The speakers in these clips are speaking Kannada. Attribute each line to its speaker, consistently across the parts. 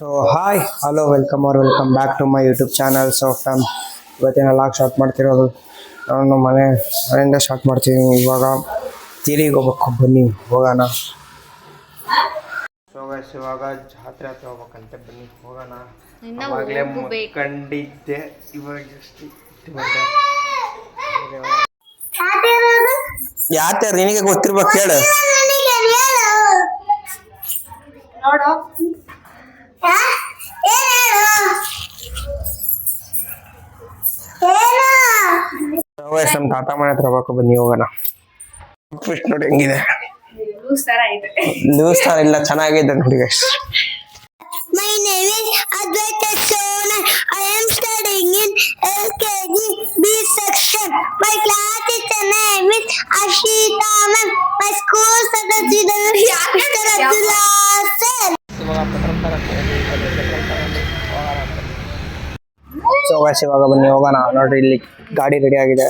Speaker 1: So hi hello welcome are welcome back to my YouTube channel so from ಇವತ್ತಿನ ಲಾಗ್ ಸ್ಟಾರ್ಟ್ ಮಾಡ್ತಿರೋದು. ನಾನು ಮನೆ ಮನೆಯಿಂದ ಶಾರ್ಟ್ ಮಾಡ್ತೀನಿ. ಇವಾಗ ತೀರಿಗೆ ಹೋಗ್ಬೇಕು. ಬನ್ನಿ ಹೋಗೋಣ. ಸೊ ಗೈಸ್ ಇವಾಗ ಜಾತ್ರೆ ಹತ್ರ ಹೋಗ್ಬೇಕಂತೆ. ಬನ್ನಿ ಹೋಗೋಣ.
Speaker 2: ಇವಾಗಲೇ
Speaker 1: ಅವಾಗಲೇ
Speaker 2: ಹೋಗ್ಬೇಕು.
Speaker 1: ಕಂಡಿದ್ದೆ ಇವಾಗ ಯಾತೆ ನಿನಗೆ ಗೊತ್ತಿರ್ಬೇಕು ಹೇಳು.
Speaker 2: ನೋಡು.
Speaker 1: ವಯಸ್ಸು ನಮ್ಮ ತಾತ ಮನೆ ಹತ್ರ ಹೋಗ್ಬೇಕು ಬನ್ನಿ ಹೋಗೋಣ ಫಿಶ್ ನೋಡಿ ಹೆಂಗಿದೆ
Speaker 2: ಲೂಸ್ ತರ ಇದೆ
Speaker 1: ಲೂಸ್ ತರ ಇಲ್ಲ ಚೆನ್ನಾಗಿದೆ ನೋಡಿ guys
Speaker 3: My name is Advaita Sonan. I am studying in LKG B section. My class teacher name is Ashita ma'am. My school Sadasida Abdullah Sen.
Speaker 1: So guys ಇವಾಗ ಬನ್ನಿ ಹೋಗೋಣ. ನೋಡ್ರಿ ಇಲ್ಲಿ ಗಾಡಿ ರೆಡಿ ಆಗಿದೆ.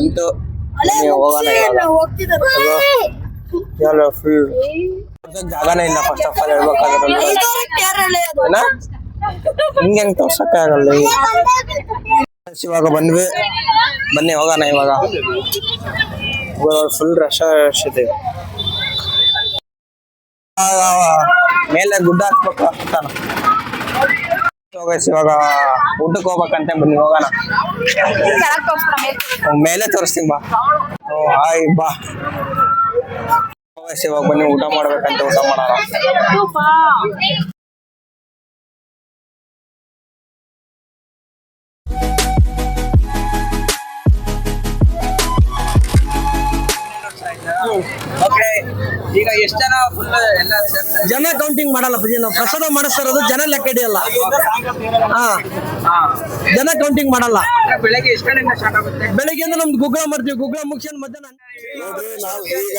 Speaker 1: ಬಂತು. ಫುಲ್ ಜಾಗನೇ ಇಲ್ಲ ಫಸ್ಟ್ ಆಫ್ ಆಲ್ ಹೇಳ್ಬೇಕಾದ್ರೆ ಏನ ಹಿಂಗೆ ಹೆಂಗ್ ತೋರ್ಸಕ್ಕೆ ಆಗಲ್ಲ ಇವಾಗ ಬಂದ್ವಿ. ಬನ್ನಿ ಹೋಗೋಣ ಇವಾಗ. ಫುಲ್ ರಶ್ ರಶ್ ಇದೆ. ಮೇಲೆ ಗುಡ್ಡ ಹಾಕ್ಬೇಕು ಅಂತಾನ Guys, ಇವಾಗ ಊಟಕ್ಕೆ ಹೋಗ್ಬೇಕಂತೆ ಬನ್ನಿ ಹೋಗೋಣ. ಮೇಲೆ ತೋರಿಸ್ತೀನಿ ಬಾ. ಹಾಯ್ ಬಾ. ಇವಾಗ ಬನ್ನಿ ಊಟ ಮಾಡ್ಬೇಕಂತ ಊಟ ಮಾಡೋಣ.
Speaker 4: ಈಗ ಎಷ್ಟು ಜನ ಫುಲ್ ಎಲ್ಲ
Speaker 5: ಜನ ಕೌಂಟಿಂಗ್ ಮಾಡಲ್ಲ ಪೂಜೆ ನಾವು ಪ್ರಸಾದ ಮಾಡಿಸ್ತಾ ಇರೋದು ಜನ ಲೆಕ್ಕ ಹಿಡಿಯಲ್ಲ. ಹಾ. ಜನ ಕೌಂಟಿಂಗ್ ಮಾಡಲ್ಲ.
Speaker 4: ಬೆಳಗ್ಗೆ ಎಷ್ಟು ಗಂಟೆಯಿಂದ ಸ್ಟಾರ್ಟ್ ಆಗುತ್ತೆ?
Speaker 5: ಬೆಳಿಗ್ಗೆಯಿಂದ ನಮ್ದು ಗುಗ್ಗಳ ಮಾಡ್ತೀವಿ ಗುಗ್ಗಳ ಮುಗಿಸ್ ಮಧ್ಯಾಹ್ನ
Speaker 6: ನೋಡ್ರಿ ನಾವು ಈಗ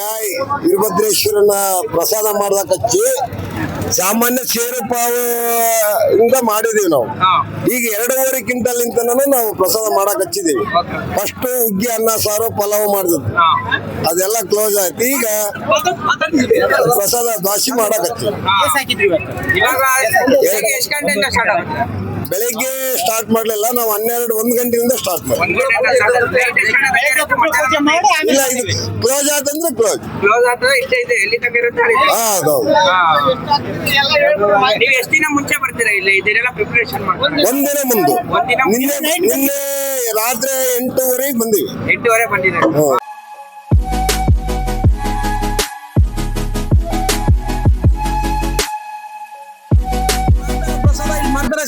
Speaker 6: ವೀರಭದ್ರೇಶ್ವರನ ಪ್ರಸಾದ ಮಾಡ್ದಕ್ಕಚ್ಚಿ ಸಾಮಾನ್ಯ ಸೇರು ಪಾವು ಇಂದ ಮಾಡಿದೀವಿ ನಾವು. ಈಗ ಎರಡೂವರೆ ಕ್ವಿಂಟಲ್ ಇಂತನೂ ನಾವು ಪ್ರಸಾದ ಮಾಡಕ್ ಹಚ್ಚಿದೀವಿ. ಫಸ್ಟ್ ಹುಗ್ಗಿ ಅನ್ನ ಸಾರು ಪಲಾವ್ ಮಾಡಿದ್ವಿ ಅದೆಲ್ಲ ಕ್ಲೋಸ್ ಆಯ್ತು. ಈಗ ಪ್ರಸಾದ ದ್ವಾಸಿ ಮಾಡಕ್ ಹಚ್ಚಿವಿ
Speaker 4: ಇವಾಗ ಬೆಳಗ್ಗೆ ಸ್ಟಾರ್ಟ್ ಆಗುತ್ತೆ?
Speaker 6: ಬೆಳಿಗ್ಗೆ ಸ್ಟಾರ್ಟ್ ಮಾಡ್ಲಿಲ್ಲ ನಾವು ಹನ್ನೆರಡು ಒಂದ್ ಗಂಟೆಯಿಂದ ಸ್ಟಾರ್ಟ್ ಮಾಡಿ? ಇಲ್ಲ ಇದು ಕ್ಲೋಸ್ ಆತಂದ್ರೆ ಕ್ಲೋಸ್
Speaker 4: ಕ್ಲೋಸ್ ಆಗ್ತದೆ ಇಷ್ಟೇ ಇದೆ ಎಲ್ಲಿ ತನಕ ಇರುತ್ತೆ
Speaker 6: ಹಾ ಹೌದೌದು
Speaker 4: ನೀವು ಎಷ್ಟು ದಿನ ಮುಂಚೆ ಬರ್ತೀರಾ ಇಲ್ಲಿ? ಇದನ್ನೆಲ್ಲ ಪ್ರಿಪರೇಷನ್ ಮಾಡ್ತಾರೆ?
Speaker 6: ಒಂದಿನ ಮುಂದೆ? ನಿನ್ನೆ ನಿನ್ನೆ ರಾತ್ರಿ ಎಂಟೂವರೆಗೆ ಬಂದಿವಿ.
Speaker 4: ಎಂಟೂವರೆ ಬಂದಿದೆ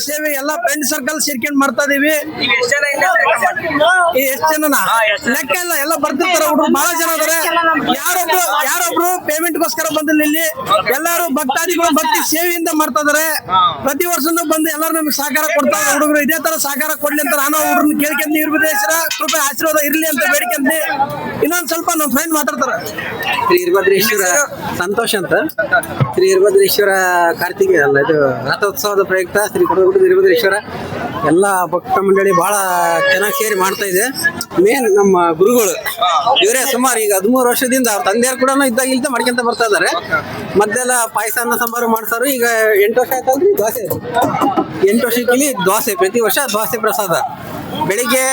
Speaker 5: ಸೇವೆ ಎಲ್ಲ ಫ್ರೆಂಡ್ ಸರ್ಕಲ್ ಸೇರ್ಕೊಂಡ್ ಮಾಡ್ತಾ ಇದೀವಿ.
Speaker 4: ಎಷ್ಟು ಜನ ಇಲ್ಲ
Speaker 5: ಈ ಎಷ್ಟ್ ಜನನ? ಲೆಕ್ಕ ಇಲ್ಲ ಎಲ್ಲ ಬರ್ತಿರ್ತಾರ ಹುಡುಗರು ಬಹಳ ಜನ ಇದಾರೆ. ಯಾರೊಬ್ರು ಯಾರೊಬ್ರು ಪೇಮೆಂಟ್ ಗೋಸ್ಕರ ಬಂದಿಲ್ಲ ಇಲ್ಲಿ. ಎಲ್ಲಾರು ಭಕ್ತಾದಿಗಳು ಭಕ್ತಿ ಸೇವೆಯಿಂದ ಮಾಡ್ತಾ ಇದಾರೆ. ಪ್ರತಿ ವರ್ಷನೂ ಬಂದು ಎಲ್ಲರೂ ನಮ್ಗೆ ಸಹಕಾರ ಕೊಡ್ತಾ ಇದ್ದಾರೆ ಹುಡುಗರು ಇದೇ ತರ ಸಹಕಾರ ಕೊಡ್ಲಿ ಅಂತ ನಾನು ಹುಡುಗರನ್ನ ಕೇಳ್ಕೊಂಡ್ ನಿರ್ಬದೇಶ್ವರ ಕೃಪೆ ಆಶೀರ್ವಾದ ಇರ್ಲಿ ಅಂತ ಬೇಡ್ಕೊಂಡಿ ಇನ್ನೊಂದ್ ಸ್ವಲ್ಪ ನಮ್ಮ ಫ್ರೆಂಡ್ ಮಾತಾಡ್ತಾರೆ.
Speaker 7: ಶ್ರೀ ವೀರಭದ್ರೇಶ್ವರ ಸಂತೋಷ್ ಅಂತ. ಶ್ರೀ ವೀರಭದ್ರೇಶ್ವರ ಕಾರ್ತಿಕ ಅಲ್ಲ ಇದು ರಥೋತ್ಸವದ ಪ್ರಯುಕ್ತ ಶ್ರೀ ವೀರಭದ್ರೇಶ್ವರ ಎಲ್ಲ ಭಕ್ತ ಮಂಡಳಿ ಬಹಳ ಚೆನ್ನಾಗಿ ಸೇರಿ ಮಾಡ್ತಾ ಇದೆ. ಮೇನ್ ನಮ್ಮ ಗುರುಗಳು. ಇವರೇ ಸುಮಾರು ಈಗ ಹದಿಮೂರು ವರ್ಷದಿಂದ ಅವ್ರ ತಂದೆಯರು ಕೂಡ ಇದ್ದಾಗ ಇಲ್ದ ಮಾಡ್ಕೊಂತ ಬರ್ತಾ ಇದಾರೆ ಮೊದಲೆಲ್ಲ ಪಾಯಸ ಅನ್ನ ಸಾಂಬಾರು ಮಾಡ್ಸಾರು ಈಗ ಎಂಟು ವರ್ಷ ಆಯ್ತಲ್ರಿ? ದೋಸೆ ಎಂಟು ವರ್ಷಕ್ಕೆ ದೋಸೆ ಪ್ರತಿ ವರ್ಷ ದೋಸೆ ಪ್ರಸಾದ. ಬೆಳಿಗ್ಗೆ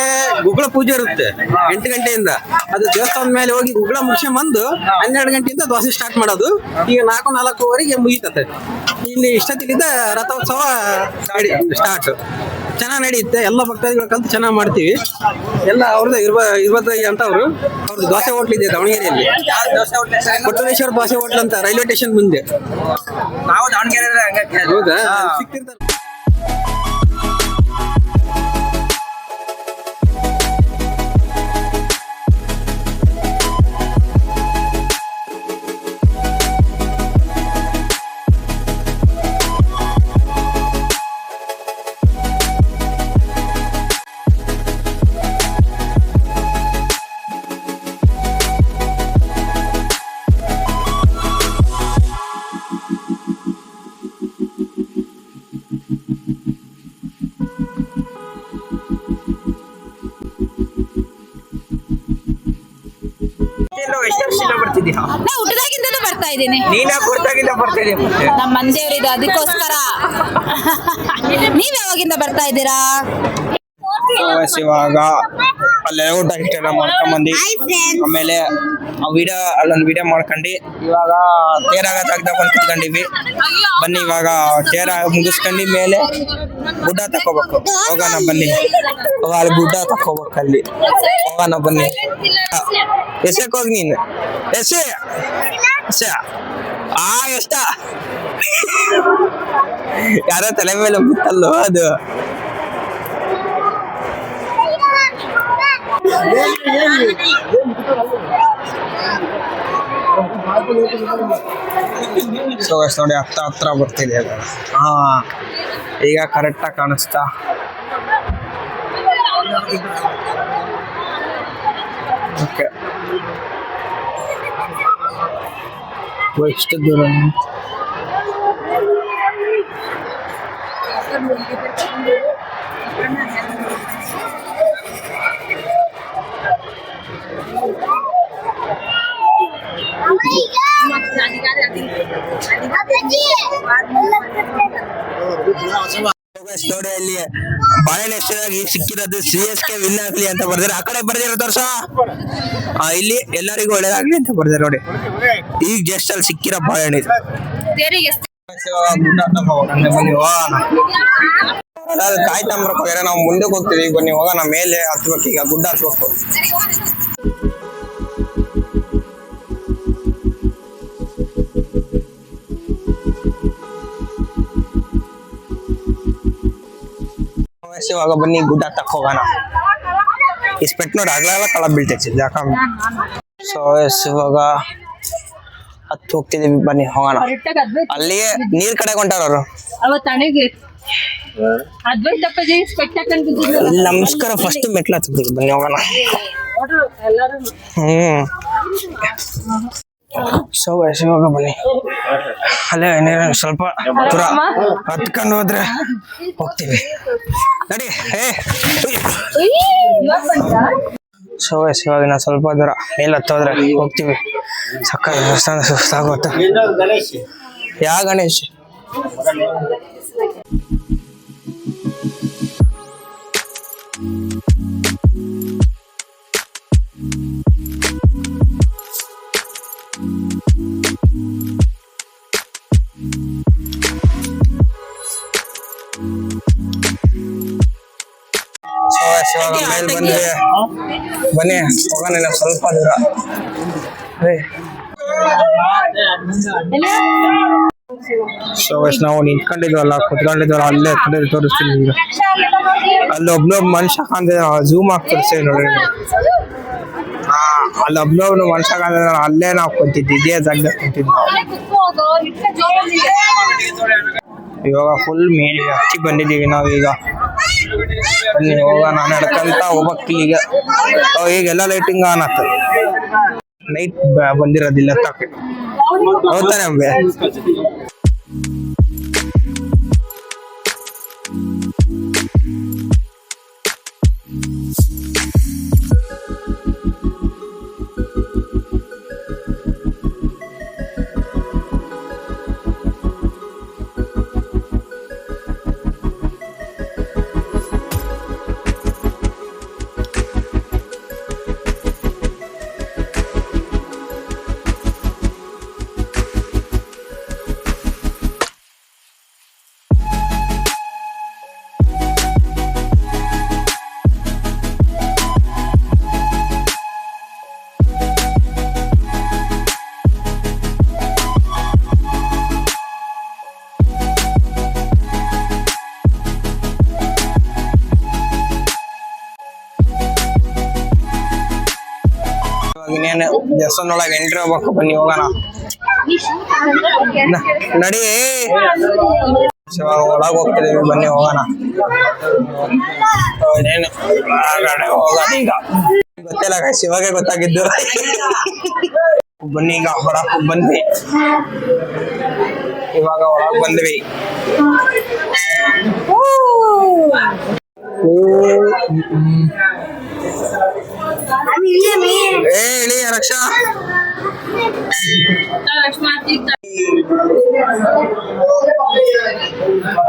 Speaker 7: ಗುಗ್ಗಳ ಪೂಜೆ ಇರುತ್ತೆ ಎಂಟು ಗಂಟೆಯಿಂದ. ಅದು ದೇವಸ್ಥಾನದ ಮೇಲೆ ಹೋಗಿ ಗುಗ್ಗಳ ಮುಗಿಸಿ ಬಂದು ಹನ್ನೆರಡು ಗಂಟೆಯಿಂದ ದೋಸೆ ಸ್ಟಾರ್ಟ್ ಮಾಡೋದು. ಈಗ ನಾಲ್ಕು ನಾಲ್ಕೂವರೆಗೆ ಮುಗೀತತೆ. ಇಲ್ಲಿ ಇಷ್ಟೊತ್ತಿಲಿಂದ ರಥೋತ್ಸವ ಸ್ಟಾರ್ಟ್ ಚೆನ್ನಾಗಿ ನಡೆಯುತ್ತೆ ಎಲ್ಲ ಭಕ್ತಾದಿಗಳು ಕಲ್ತು ಚೆನ್ನಾಗಿ ಮಾಡ್ತೀವಿ. ಎಲ್ಲ ಅವ್ರದ್ದು ಇರ್ಬ ಇರ್ಬದ್ರಯ್ಯ ಅಂತ ಅವರು. ಅವ್ರದ್ದು ದೋಸೆ ಹೋಟ್ಲ್ ಇದೆ ದಾವಣಗೆರೆಯಲ್ಲಿ. ಕೊಟ್ಟರೇಶ್ವರ ದೋಸೆ ಹೋಟ್ಲ್ ಅಂತ ರೈಲ್ವೆ ಸ್ಟೇಷನ್ ಮುಂದೆ.
Speaker 4: ನಾವು ದಾವಣಗೆರೆ
Speaker 7: ಹೌದಾ? ಸಿಕ್ತಿರ್ತಾರೆ.
Speaker 8: ಇದ್ದೀನಿ.
Speaker 4: ನೀನ ಕೊಡ್ತಾಗಿಂದ ಬರ್ತಿದ್ದೀಯ
Speaker 8: ನಮ್ಮ ಮಂದೇವ್ರಿದು ಅದಕ್ಕೋಸ್ಕರ. ನೀವ್ ಯಾವಾಗಿಂದ ಬರ್ತಾ ಇದ್ದೀರಾ?
Speaker 1: ಇವಾಗ ಅಲ್ಲೇ ಊಟ ಇಷ್ಟೆಲ್ಲ ಮಾಡ್ಕೊಂಬಂದು ಆಮೇಲೆ ಆ ವಿಡಿಯೋ ಅಲ್ಲೊಂದು ವಿಡಿಯೋ ಮಾಡ್ಕೊಂಡು ಇವಾಗ ತೇರಾಗ ತೆಗ್ದ ಬಂದು ಕುತ್ಕೊಂಡಿವಿ ಬನ್ನಿ ಇವಾಗ ತೇರ ಮುಗಿಸ್ಕೊಂಡು ಮೇಲೆ ಗುಡ್ಡ ತಕೋಬೇಕು ಹೋಗೋಣ ಬನ್ನಿ. ಅಲ್ಲಿ ಗುಡ್ಡ ತಕೋಬೇಕು ಅಲ್ಲಿ. ಹೋಗೋಣ ಬನ್ನಿ. ಎಸಕ್ ಹೋಗಿ ನೀನು? ಎಸೆ ಎಸೆ ಆ ಎಷ್ಟ? ಯಾರೋ ತಲೆ ಮೇಲೆ ಬಿತ್ತಲ್ಲೋ ಅದು? ಸೊ ಎಷ್ಟು ನೋಡಿ ಹತ್ರ ಬರ್ತಿದೆ ಅದು ಹಾ ಈಗ ಕರೆಕ್ಟಾಗಿ ಕಾಣಿಸ್ತಾ. ಓಕೆ ಎಷ್ಟು ದೂರ? ಅಲ್ಲಿ ಬಾಳೆಹಣ್ಣು ಹೆಸರಾಗಿ ಸಿಕ್ಕಿರೋದು ಸಿ ಎಸ್ ಕೆ ವಿನ್ ಆಗ್ಲಿ ಅಂತ ಬರ್ದಿರ ಆ ಕಡೆ ಬರ್ದಿರೋ ತೋರ್ಸ. ಇಲ್ಲಿ ಎಲ್ಲರಿಗೂ ಒಳ್ಳೇದಾಗ್ಲಿ ಅಂತ ಬರ್ದಿರ ನೋಡಿ. ಈಗ ಜಸ್ಟ್ ಅಲ್ಲಿ ಸಿಕ್ಕಿರ ಬಾಳೆಹಣ್ಣು ಕಾಯ್ತಾ ಇವಾಗ ಗುಡ್ಡ ಹತ್ತಕ್ ಹೋಗೋಣ. ಬನ್ನಿ ಹೋಗೋಣ ಅಲ್ಲ, ಕಾಯ್ತಂಬ್ರಪ್ಪ ನಾವು ಮುಂದಕ್ಕೆ ಹೋಗ್ತೀವಿ. ಬನ್ನಿ ಹೋಗೋಣ. ಮೇಲೆ ಹತ್ಬೇಕು. ಈಗ ಗುಡ್ಡ ಹತ್ಬೇಕು. ಇವಾಗ ಬನ್ನಿ ಗುಡ್ಡ ತಕ್ಕ ಹೋಗೋಣ ಈ ಸ್ಪೆಟ್ ನೋಡಿ ಆಗ್ಲಾಗ ಕಳ ಬೀಳ್ತೈತಿ ಯಾಕ ಸೊ ಎಸ್ ಇವಾಗ ಹತ್ತು ಹೋಗ್ತಿದೀವಿ, ಬನ್ನಿ, ಹೋಗೋಣ. ಅಲ್ಲಿಗೆ ನೀರ್ ಕಡೆ ಹೊಂಟಾರ ಅವರು.
Speaker 2: ಅವತ್ತು ಹಣೆಗೆ ಅದ್ವೈತ ಪದಿ ಸ್ಪೆಕ್ಟಾಕಲ್
Speaker 1: ನಮಸ್ಕಾರ ಫಸ್ಟ್ ಮೆಟ್ಲ ಹತ್ತಿದ್ವಿ ಬನ್ನಿ, ಹೋಗೋಣ. ಹ್ಮ್. ಸೊ ಎಸ್ ಇವಾಗ ಬನ್ನಿ. ಅಲ್ಲೇ, ಏನೇನು ಸ್ವಲ್ಪ ಹತ್ಕೊಂಡು ಹೋದ್ರೆ ಹೋಗ್ತೀವಿ. ನಡಿ ಏ ಇವಾಗ ಇನ್ನ ಸ್ವಲ್ಪ ದೂರ. ಮೇಲೆ ಹತ್ತೋದ್ರೆ ಹೋಗ್ತೀವಿ. ಸಕ್ಕ ದೇವಸ್ಥಾನ ಸುಸ್ತಾಗುತ್ತೆ ಯಾ ಗಣೇಶ್? ಮೇಲ್ ಬಂದ್ವಿ ಬನ್ನಿ. ಹೋಗೋಣ ಸ್ವಲ್ಪ ದೂರ. ಸೊ ಎಷ್ಟು ನಾವು ನಿಂತ್ಕೊಂಡಿದ್ವಲ್ಲ ಕುತ್ಕೊಂಡಿದ್ವಲ್ಲ ಅಲ್ಲೇ ಕಡೆ ತೋರಿಸ್ತೀನಿ ಈಗ ಅಲ್ಲಿ ಒಬ್ನೊಬ್ಬ ಮನುಷ್ಯ ಕಾಣ್ತಿದ್ದ ಝೂಮ್ ಹಾಕಿ ತೋರಿಸ್ತೀವಿ ನೋಡಿ ಅಲ್ಲಿ ಒಬ್ನೊಬ್ನು ಮನುಷ್ಯ ಕಾಣ್ತಿದ್ದ ಅಲ್ಲೇ ನಾವು ಕುಂತಿದ್ವಿ ಇದೇ ಜಾಗದಲ್ಲಿ ಕುಂತಿದ್ದು ನಾವು. ಇವಾಗ ಫುಲ್ ಮೇಲೆ ಹತ್ತಿ ಬಂದಿದ್ದೀವಿ ನಾವು ಈಗ ಬನ್ನಿ ಹೋಗೋಣ ನಡ್ಕಂತ ಹೋಗ್ಬೇಕು ಈಗ ಓ, ಈಗ ಎಲ್ಲ ಲೈಟಿಂಗ್ ಆನ್ ಆಗ್ತದೆ. ನೈಟ್ ಬಂದಿರೋದಿಲ್ಲ ತಕ್ಕ ಹೌದಾನೆ ಅಂಬೆ ದೇವಸ್ಥಾನ ಎಂಟ್ರಿ ಹೋಗ್ಬೇಕು ಬನ್ನಿ ಹೋಗೋಣ. ನಡಿ. ಶಿವಾಗ ಒಳಗೆ ಹೋಗ್ತಿದೀವಿ ಬನ್ನಿ ಹೋಗೋಣ. ಇನ್ನೇನು ಹೋಗೋದು ಈಗ ಗೊತ್ತಿಲ್ಲ ಶಿವಾಗೆ ಗೊತ್ತಾಗಿದ್ದು. ಬನ್ನಿ ಈಗ ಹೊರಕ್ ಬಂದ್ವಿ. ಇವಾಗ ಹೊರಗ್ ಬಂದ್ವಿ. ಏ ಇಳಿ ರಕ್ಷಾ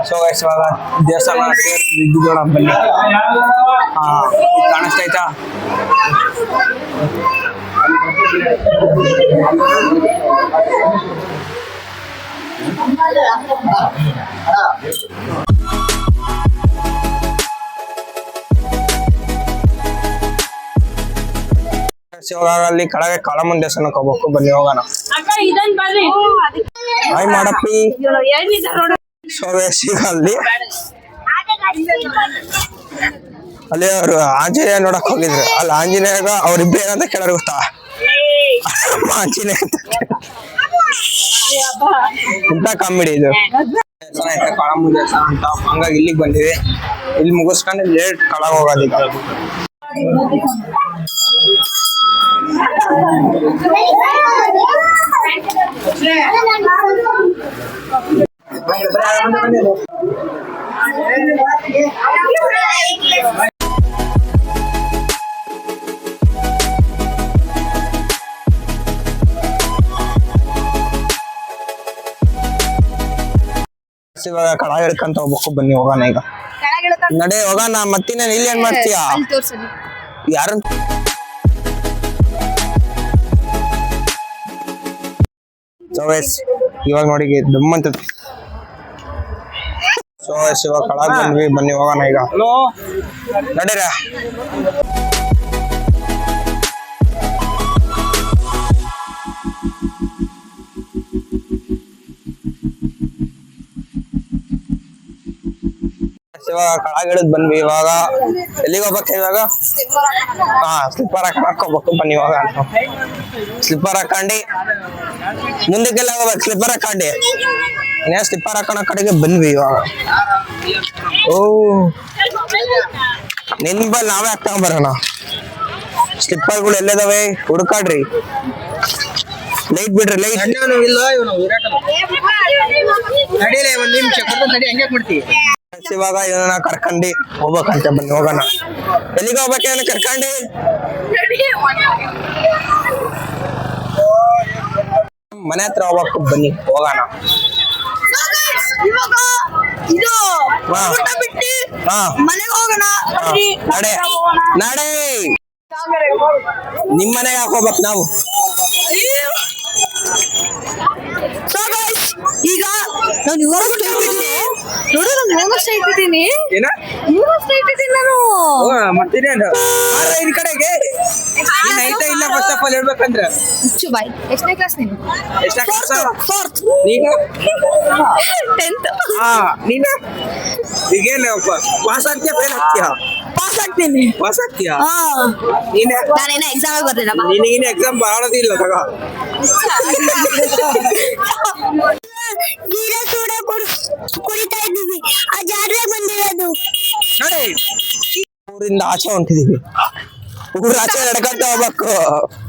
Speaker 1: ಸೊ ಗೈಸ್ ಇವಾಗ ದೇವಸ್ಥಾನ ಇದ್ದಿದ್ದೋಣ ಬನ್ನಿ ಹಾ ಕಾಣಿಸ್ತೈತಾ ಇವಾಗ ಅಲ್ಲಿ ಕೆಳಗೆ ಕಾಳಮ್ಮನ ದೇವಸ್ಥಾನಕ್ಕೆ ಹೋಗ್ಬೇಕು ಬನ್ನಿ ಹೋಗೋಣ. ಹಾಯ್ ಮಾಡಪ್ಪಿ. ಅಲ್ಲಿ ಅಲ್ಲಿ ಅವರು ಆಂಜನೇಯ ನೋಡಕ್ ಹೋಗಿದ್ರು. ಅಲ್ಲಿ ಆಂಜನೇಯಗ ಅವ್ರಿಬ್ರು ಏನಂತ ಕೇಳೋರು ಗೊತ್ತಾ? ಆಂಜನೇಯ ಇಂತ ಕಾಮಿಡಿ ಇದು. ಕಾಳಮ್ಮನ ದೇವಸ್ಥಾನ ಅಂತ. ಹಂಗಾಗಿ ಇಲ್ಲಿಗೆ ಬಂದಿವಿ ಇಲ್ಲಿ ಮುಗಿಸ್ಕೊಂಡು ಲೇಟ್ ಕಳಗ ಹೋಗೋದು ಈಗ ಇವಾಗ ಕಳ ಹಿಡ್ಕಂತ ಹೋಗ್ಬೇಕು. ಬನ್ನಿ ಹೋಗೋಣ ಈಗ. ನಡೆ ಹೋಗೋಣ. ಮತ್ತಿನ್ನೇನು ಇಲ್ಲಿ ಏನ್ ಮಾಡ್ತೀಯಾ? ಯಾರು? ಸೊ ಇವಾಗ ನೋಡಿ ದಮ್ ಅಂತ ಸೊ ಇವಾಗ ಕಳಗ್ ಬಂದ್ವಿ ಬನ್ನಿ ಹೋಗೋಣ ಈಗ. ನಡೀರ. ಇವಾಗ ಕಳಗ್ ಇಳಿದ್ ಬಂದ್ವಿ ಇವಾಗ. ಎಲ್ಲಿಗೆ ಹೋಗ್ಬೇಕು ಇವಾಗ? ಹಾ ಸ್ಲಿಪ್ಪರ್ ಹಾಕೊಂಡ್ ಹೋಗ್ಬೇಕು ಬನ್ನಿ ಇವಾಗ. ಸ್ಲಿಪ್ಪರ್ ಹಾಕೊಂಡಿ ಮುಂದಕ್ಕೆಲ್ಲ ಹೋಗ್ಬೇಕು ಸ್ಲಿಪ್ಪರ್ ಹಾಕೊಂಡಿ ಇನ್ನೇ ಸ್ಲಿಪ್ಪರ್ ಹಾಕೊಂಡ ಕಡೆಗೆ ಬಂದ್ವಿ ಇವಾಗ. ಓ. ನಿನ್ ಬಲ್ ನಾವೇ ಹಾಕೊಂಡ್ ಬರೋಣ. ಸ್ಲಿಪ್ಪರ್ಗಳು ಎಲ್ಲದಾವೆ? ಹುಡ್ಕಾಡ್ರಿ. ಲೈಟ್ ಬಿಡ್ರಿ ಲೈಟ್
Speaker 4: ಇಲ್ಲ ಇವನು ನಿಮಿಷ ನಡಿ, ಹಂಗೆ ಮಾಡ್ತೀವಿ
Speaker 1: ಇವಾಗ ಇವನ ಕರ್ಕಂಡಿ ಹೋಗ್ಬೇಕಂತ ಬನ್ನಿ ಹೋಗೋಣ. ಎಲ್ಲಿಗೆ ಹೋಗ್ಬೇಕು ಇವನ ಕರ್ಕಂಡಿ? ಮನೆ ಹತ್ರ ಹೋಗ್ಬೇಕು ಬನ್ನಿ ಹೋಗೋಣ.
Speaker 3: ಇದು
Speaker 1: ಹಾ.
Speaker 3: ಊಟ ಬಿಟ್ಟು
Speaker 1: ಹಾ.
Speaker 3: ಮನೆಗೆ ಹೋಗೋಣ
Speaker 1: ಹಾ. ನಡೆ. ನಡೆ. ನಿಮ್ ಮನೆಗೆ ಹಾಕೋಬೇಕು ನಾವು?
Speaker 3: So guys, ಈಗ ನಾನು ಇವಾಗ ನೋಡು. ನಾನು ಇಟ್ಟಿದ್ದೀನಿ
Speaker 1: ಏನ?
Speaker 3: ಹೋಗಷ್ಟ ಇಟ್ಟಿದ್ದೀನಿ ನಾನು.
Speaker 1: ಮತ್ತಿನೇನು ಈ ಕಡೆಗೆ ನೀನ್ ಐತ ಇಲ್ಲ ಫಸ್ಟ್ ಆಫ್ ಆಲ್ ಹೇಳ್ಬೇಕಂದ್ರೆ.
Speaker 8: ಹುಚ್ಚು ಬಾಯ್. ಎಷ್ಟನೇ ಕ್ಲಾಸ್ ನೀನು?
Speaker 3: ಫೋರ್ತ್
Speaker 1: ನೀನು?
Speaker 3: ಟೆಂತ್
Speaker 1: ಹಾ ನೀನು? ಈಗೇನು ಪಾಸ್ ಆಗ್ತೀಯ ಫೇಲ್ ಆಗ್ತೀಯ?
Speaker 3: ಪಾಸ್ ಆಗ್ತೀನಿ.
Speaker 1: ಪಾಸ್ ಆಗ್ತೀಯ? ನೀನು?
Speaker 8: ನಾನೇನ ಎಕ್ಸಾಮ್ ಬರ್ಲಿಲ್ಲಮ್ಮ
Speaker 1: ನೀನು ಎಕ್ಸಾಮ್ ಮಾಡೋದಿಲ್ಲ ತಗ.
Speaker 3: ಗೀರ ಸೋಡಾ ಕುಡಿತಾ ಇದ್ದೀವಿ. ಆ ಜಾರ್ಲೆ ಬಂದಿರೋದು
Speaker 1: ನೋಡಿ ಊರಿಂದ ಆಚೆ ಹೊಂಟಿದೀವಿ. ಊರ ಆಚೆ ನಡ್ಕೊಂತ ಹೋಗ್ಬೇಕು.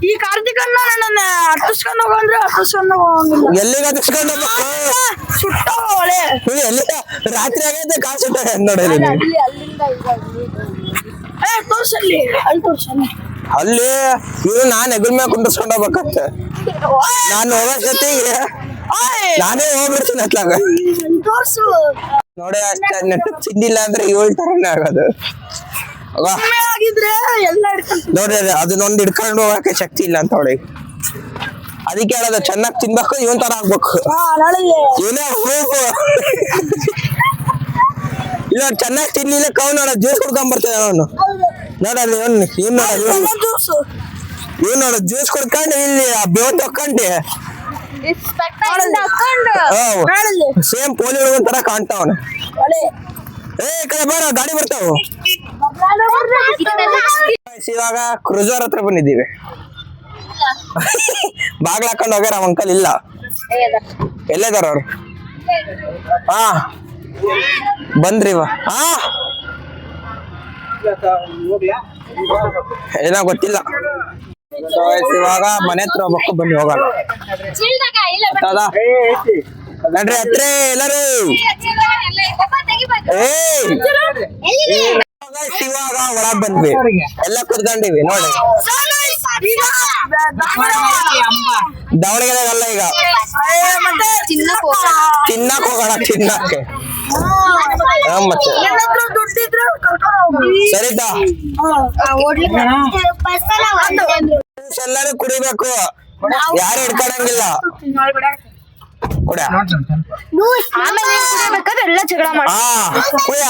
Speaker 3: ಈ ಕಾರ್ತಿಕನ್ನ ನನ್ನ ಹತ್ತಿಸ್ಕೊಂಡು ಹೋಗಂದ್ರೆ ಹತ್ತಿಸ್ಕೊಂಡು ಹೋಗಂಗಿಲ್ಲ.
Speaker 1: ಎಲ್ಲಿಗೆ ಹತ್ತಿಸ್ಕೊಂಡು ಹೋಗ್ಬೇಕು?
Speaker 3: ಸುಟ್ಟ ಒಳೆ
Speaker 1: ನೀನು ಎಲ್ಲಿ ರಾತ್ರಿ ಆಗೈತೆ ಕಾಸು ನೋಡಿ
Speaker 3: ಅಲ್ಲಿ ಅಲ್ಲಿಂದ ಏ ತೋರ್ಸಲ್ಲಿ ಅಲ್ಲಿ. ತೋರ್ಸಲ್ಲಿ
Speaker 1: ಅಲ್ಲಿ. ಇವ್ರು ನಾನ್ ಹೆಗಲ್ ಮೇಲೆ ಕುಂಡ್ರಸ್ಕೊಂಡು ಹೋಗ್ಬೇಕಂತೆ. ನಾನು ಹೋಗೋ ಜೊತೆಗೆ ನಾನೇ ಹೋಗ್ಬಿಡ್ತೀನಿ ಅತ್ಲಾಗ.
Speaker 3: ತೋರ್ಸು.
Speaker 1: ನೋಡಿ ಅಷ್ಟೇ ನೆಟ್ಟು ತಿಂದಿಲ್ಲ ಅಂದ್ರೆ ಏಳು ತರನೇ ಆಗೋದು. ಅವ
Speaker 3: ಕಡಿಮೆ ಆಗಿದ್ರೆ ಎಲ್ಲ ಹಿಡ್ಕೊಂಡು
Speaker 1: ನೋಡಿ ಅದು- ಅದನ್ನೊಂದು ಹಿಡ್ಕೊಂಡು ಹೋಗಕ್ಕೆ ಶಕ್ತಿ ಇಲ್ಲ ಅಂತ ಅವಳಿಗೆ ಅದಕ್ಕೆ ಹೇಳೋದು ಚೆನ್ನಾಗಿ ತಿನ್ಬೇಕು ಇವನ್ ತರ ಆಗ್ಬೇಕು. ಇವನೇ ಪ್ರೂಫ್ ಇಲ್ಲ ಚೆನ್ನಾಗಿ ತಿನ್ಲಿಲ್ಲ ಕವ್ ನೋಡ ಜ್ಯೂಸ್ ಕುಡ್ಕೊಂಡ್ ಬರ್ತಾನೆ ಅವನು ನೋಡಲ್ಲ ಇವನ್ ಇವ್ ನೋಡ ಇವ್ ನೋಡ ಜ್ಯೂಸ್ ಕುಡ್ಕೊಂಡು ಇಲ್ಲಿ ಆ ಬೇವ್ ತಕ್ಕೊಂಡೆ.
Speaker 3: ನಾಳಲ್ಲಿ
Speaker 1: ಸೇಮ್ ಪೋಲಿ ಹುಡುಗನ್ ತರ ಕಾಣ್ತಾವನ ಏ ಕಡೆ ಬರ ಗಾಡಿ ಬರ್ತಾವ. ಇವಾಗ ಕ್ರೂಜರ್ ಹತ್ರ ಬಂದಿದ್ದೀವಿ. ಬಾಗ್ಲ ಹಾಕೊಂಡು ಹೋಗ್ಯಾರ ಅವ ಅಂಕಲ್ ಇಲ್ಲ. ಎಲ್ಲೇದಾರ ಅವ್ರು? ಹಾ. ಬಂದ್ರಿ ಹಾ. ಏನೋ ಗೊತ್ತಿಲ್ಲ. ಇವಾಗ ಮನೆ ಹತ್ರ ಹೋಗ್ಬೇಕು ಬನ್ನಿ ಹೋಗಲ್ಲ? ನಡ್ರಿ ಹತ್ರ ಎಲ್ಲರೂ. ಇವಾಗ ಒಳಗ್ ಬಂದ್ವಿ. ಎಲ್ಲ ಕುತ್ಕೊಂಡಿವಿ ನೋಡಿ. ದಾವಣಗೆರೆಗಲ್ಲ ಈಗ. ತಿನ್ನಕ್ ಹೋಗೋಣ. ತಿನ್ನಕ್ಕೆ ಹಾ, ಮತ್ತೆ. ಸರಿತಾ? ಎಲ್ಲರೂ ಕುಡಿಬೇಕು. ಯಾರು ಹಿಡ್ಕೊಳಂಗಿಲ್ಲ. ಕುಡ.
Speaker 3: ಎಲ್ಲ ಜಗಳ ಮಾಡ
Speaker 1: ಹಾ ಕುಡಿಯ?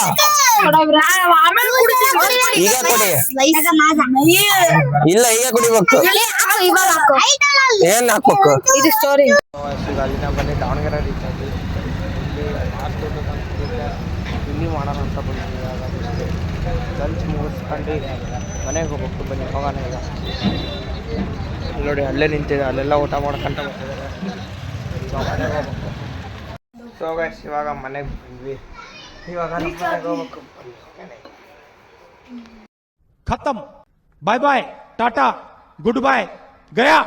Speaker 1: ಈಗ ಕುಡಿ. ಇಲ್ಲ ಈಗ ಕುಡಿಬೇಕು. ಏನ್ ಹಾಕ್ಬೇಕು?
Speaker 3: ಇದು ಸ್ಟೋರಿ
Speaker 1: ಬಂದು ದಾವಣಗೆರೆ ರೀಚ್ ಮಾಡಿದ್ವಿ ಮಾರ್ಕ್ಸ್ ಅನ್ಸುತ್ತೆ ಇಲ್ಲಿ ಮಾಡೋಣ ಅಂತ ಬಂದ್ವಿ ಅಷ್ಟೇ. ಲಂಚ್ ಮುಗಿಸ್ಕೊಂಡು ಮನೆಗೆ ಹೋಗ್ಬೇಕು. ಬನ್ನಿ, ಹೋಗೋಣ ಈಗ. ನೋಡಿ, ಅಲ್ಲೇ ನಿಂತಿದೆ. ಅಲ್ಲೆಲ್ಲ ಊಟ ಮಾಡ್ಕೊಂತ ಬರ್ತಿದ್ದಾರೆ ಈಗ ಮನೆಗೆ ಸೊ ಗೈಸ್ ಇವಾಗ ಮನೆಗೆ ಬಂದ್ವಿ. ಇವಾಗ ಹೋಗ್ಬೇಕು.
Speaker 9: ಖತಮ್. Bye bye Tata goodbye Gaya